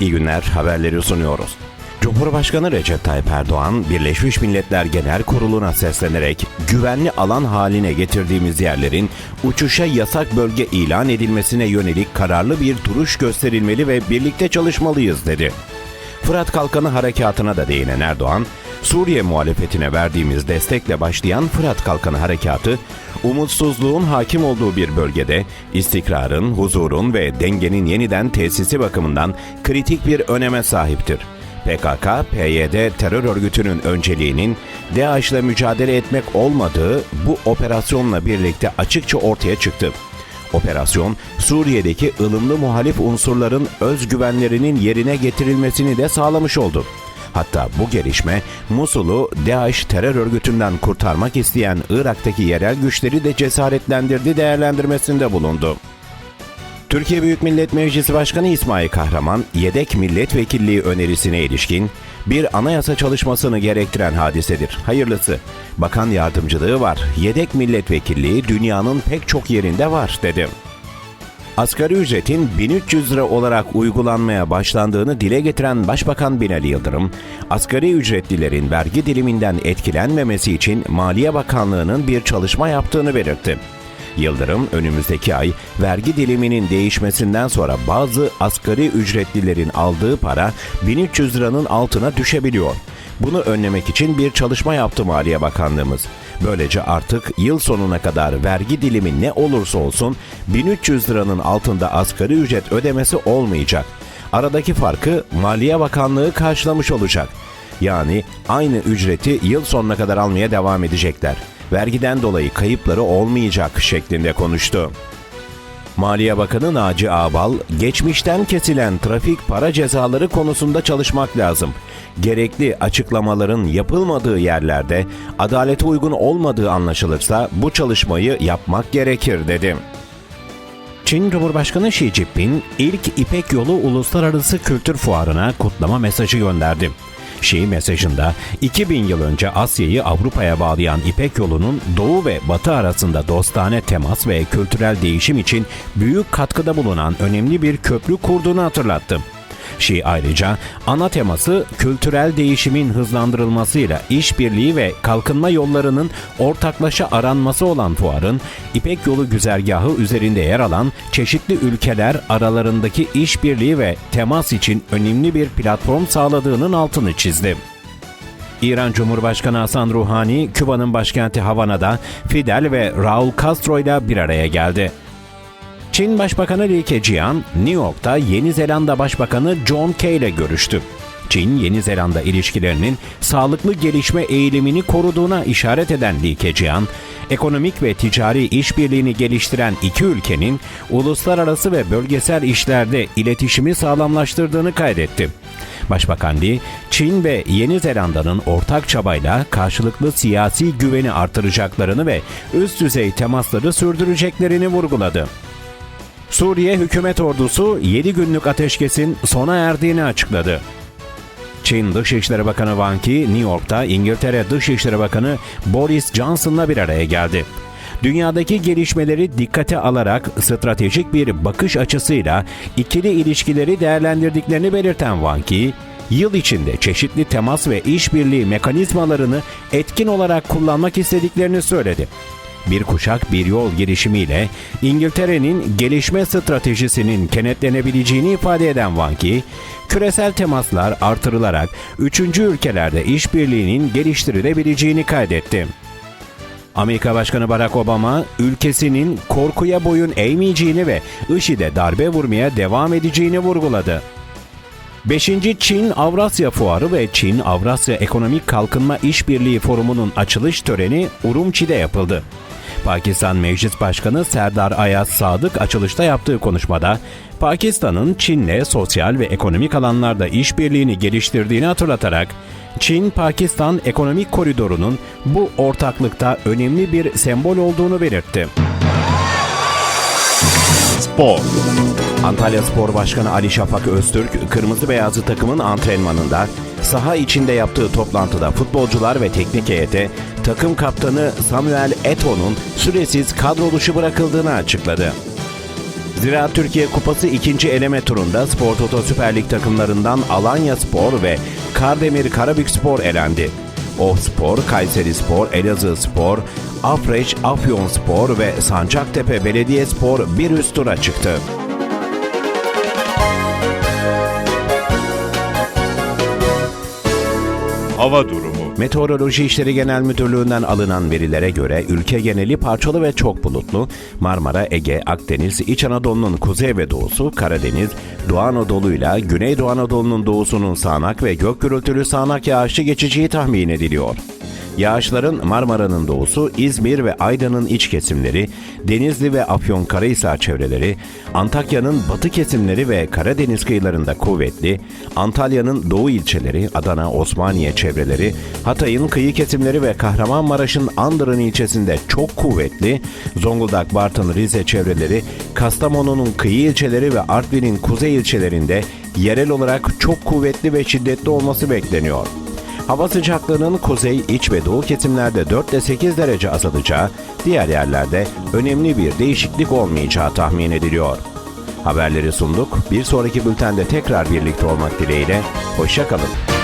İyi günler, haberleri sunuyoruz. Cumhurbaşkanı Recep Tayyip Erdoğan, Birleşmiş Milletler Genel Kurulu'na seslenerek güvenli alan haline getirdiğimiz yerlerin uçuşa yasak bölge ilan edilmesine yönelik kararlı bir duruş gösterilmeli ve birlikte çalışmalıyız dedi. Fırat Kalkanı Harekatı'na da değinen Erdoğan, Suriye muhalefetine verdiğimiz destekle başlayan Fırat Kalkanı Harekatı, umutsuzluğun hakim olduğu bir bölgede istikrarın, huzurun ve dengenin yeniden tesisi bakımından kritik bir öneme sahiptir. PKK, PYD terör örgütünün önceliğinin DAEŞ'le mücadele etmek olmadığı bu operasyonla birlikte açıkça ortaya çıktı. Operasyon, Suriye'deki ılımlı muhalif unsurların özgüvenlerinin yerine getirilmesini de sağlamış oldu. Hatta bu gelişme Musul'u DAEŞ terör örgütünden kurtarmak isteyen Irak'taki yerel güçleri de cesaretlendirdi değerlendirmesinde bulundu. Türkiye Büyük Millet Meclisi Başkanı İsmail Kahraman, yedek milletvekilliği önerisine ilişkin bir anayasa çalışmasını gerektiren hadisedir. Hayırlısı. Bakan yardımcılığı var. Yedek milletvekilliği dünyanın pek çok yerinde var dedi. Asgari ücretin 1300 lira olarak uygulanmaya başlandığını dile getiren Başbakan Binali Yıldırım, asgari ücretlilerin vergi diliminden etkilenmemesi için Maliye Bakanlığı'nın bir çalışma yaptığını belirtti. Yıldırım önümüzdeki ay vergi diliminin değişmesinden sonra bazı asgari ücretlilerin aldığı para 1300 liranın altına düşebiliyor. Bunu önlemek için bir çalışma yaptı Maliye Bakanlığımız. Böylece artık yıl sonuna kadar vergi dilimi ne olursa olsun 1300 liranın altında asgari ücret ödemesi olmayacak. Aradaki farkı Maliye Bakanlığı karşılamış olacak. Yani aynı ücreti yıl sonuna kadar almaya devam edecekler. Vergiden dolayı kayıpları olmayacak şeklinde konuştu. Maliye Bakanı Naci Ağbal, geçmişten kesilen trafik para cezaları konusunda çalışmak lazım. Gerekli açıklamaların yapılmadığı yerlerde adalete uygun olmadığı anlaşılırsa bu çalışmayı yapmak gerekir dedi. Çin Cumhurbaşkanı Xi Jinping ilk İpek Yolu Uluslararası Kültür Fuarı'na kutlama mesajı gönderdi. Xi mesajında 2000 yıl önce Asya'yı Avrupa'ya bağlayan İpek yolunun Doğu ve Batı arasında dostane temas ve kültürel değişim için büyük katkıda bulunan önemli bir köprü kurduğunu hatırlattı. Şii ayrıca ana teması kültürel değişimin hızlandırılmasıyla işbirliği ve kalkınma yollarının ortaklaşa aranması olan fuarın İpek Yolu güzergahı üzerinde yer alan çeşitli ülkeler aralarındaki işbirliği ve temas için önemli bir platform sağladığının altını çizdi. İran Cumhurbaşkanı Hasan Ruhani, Küba'nın başkenti Havana'da Fidel ve Raul Castro ile bir araya geldi. Çin Başbakanı Li Keqiang, New York'ta Yeni Zelanda Başbakanı John Key ile görüştü. Çin, Yeni Zelanda ilişkilerinin sağlıklı gelişme eğilimini koruduğuna işaret eden Li Keqiang, ekonomik ve ticari işbirliğini geliştiren iki ülkenin uluslararası ve bölgesel işlerde iletişimi sağlamlaştırdığını kaydetti. Başbakan Lee, Çin ve Yeni Zelanda'nın ortak çabayla karşılıklı siyasi güveni artıracaklarını ve üst düzey temasları sürdüreceklerini vurguladı. Suriye hükümet ordusu 7 günlük ateşkesin sona erdiğini açıkladı. Çin Dışişleri Bakanı Wang Yi, New York'ta İngiltere Dışişleri Bakanı Boris Johnson'la bir araya geldi. Dünyadaki gelişmeleri dikkate alarak stratejik bir bakış açısıyla ikili ilişkileri değerlendirdiklerini belirten Wang Yi, yıl içinde çeşitli temas ve işbirliği mekanizmalarını etkin olarak kullanmak istediklerini söyledi bir kuşak bir yol girişimiyle İngiltere'nin gelişme stratejisinin kenetlenebileceğini ifade eden Wang Yi, küresel temaslar artırılarak üçüncü ülkelerde işbirliğinin geliştirilebileceğini kaydetti. Amerika Başkanı Barack Obama, ülkesinin korkuya boyun eğmeyeceğini ve IŞİD'e darbe vurmaya devam edeceğini vurguladı. 5. Çin Avrasya Fuarı ve Çin Avrasya Ekonomik Kalkınma İşbirliği Forumu'nun açılış töreni Urumçi'de yapıldı. Pakistan Meclis Başkanı Serdar Ayaz Sadık açılışta yaptığı konuşmada Pakistan'ın Çin'le sosyal ve ekonomik alanlarda işbirliğini geliştirdiğini hatırlatarak Çin-Pakistan ekonomik koridorunun bu ortaklıkta önemli bir sembol olduğunu belirtti. Spor Antalya Spor Başkanı Ali Şafak Öztürk, Kırmızı Beyazlı takımın antrenmanında saha içinde yaptığı toplantıda futbolcular ve teknik heyete takım kaptanı Samuel Eto'nun süresiz kadro dışı bırakıldığını açıkladı. Ziraat Türkiye Kupası ikinci eleme turunda Spor Toto Süper Lig takımlarından Alanya Spor ve Kardemir Karabük Spor elendi. O Kayseri Spor, Elazığ Spor, Afreş, Afyon Spor ve Sancaktepe Belediye Spor bir üst tura çıktı. Hava durumu. Meteoroloji İşleri Genel Müdürlüğü'nden alınan verilere göre ülke geneli parçalı ve çok bulutlu. Marmara, Ege, Akdeniz, İç Anadolu'nun kuzey ve doğusu, Karadeniz, Doğu Anadolu'yla Güneydoğu Anadolu'nun doğusunun sağanak ve gök gürültülü sağanak yağışlı geçeceği tahmin ediliyor. Yağışların Marmara'nın doğusu, İzmir ve Aydın'ın iç kesimleri, Denizli ve Afyonkarahisar çevreleri, Antakya'nın batı kesimleri ve Karadeniz kıyılarında kuvvetli, Antalya'nın doğu ilçeleri, Adana, Osmaniye çevreleri, Hatay'ın kıyı kesimleri ve Kahramanmaraş'ın Andırın ilçesinde çok kuvvetli, Zonguldak, Bartın, Rize çevreleri, Kastamonu'nun kıyı ilçeleri ve Artvin'in kuzey ilçelerinde yerel olarak çok kuvvetli ve şiddetli olması bekleniyor. Hava sıcaklığının kuzey, iç ve doğu kesimlerde 4 ile 8 derece azalacağı, diğer yerlerde önemli bir değişiklik olmayacağı tahmin ediliyor. Haberleri sunduk. Bir sonraki bültende tekrar birlikte olmak dileğiyle. Hoşçakalın.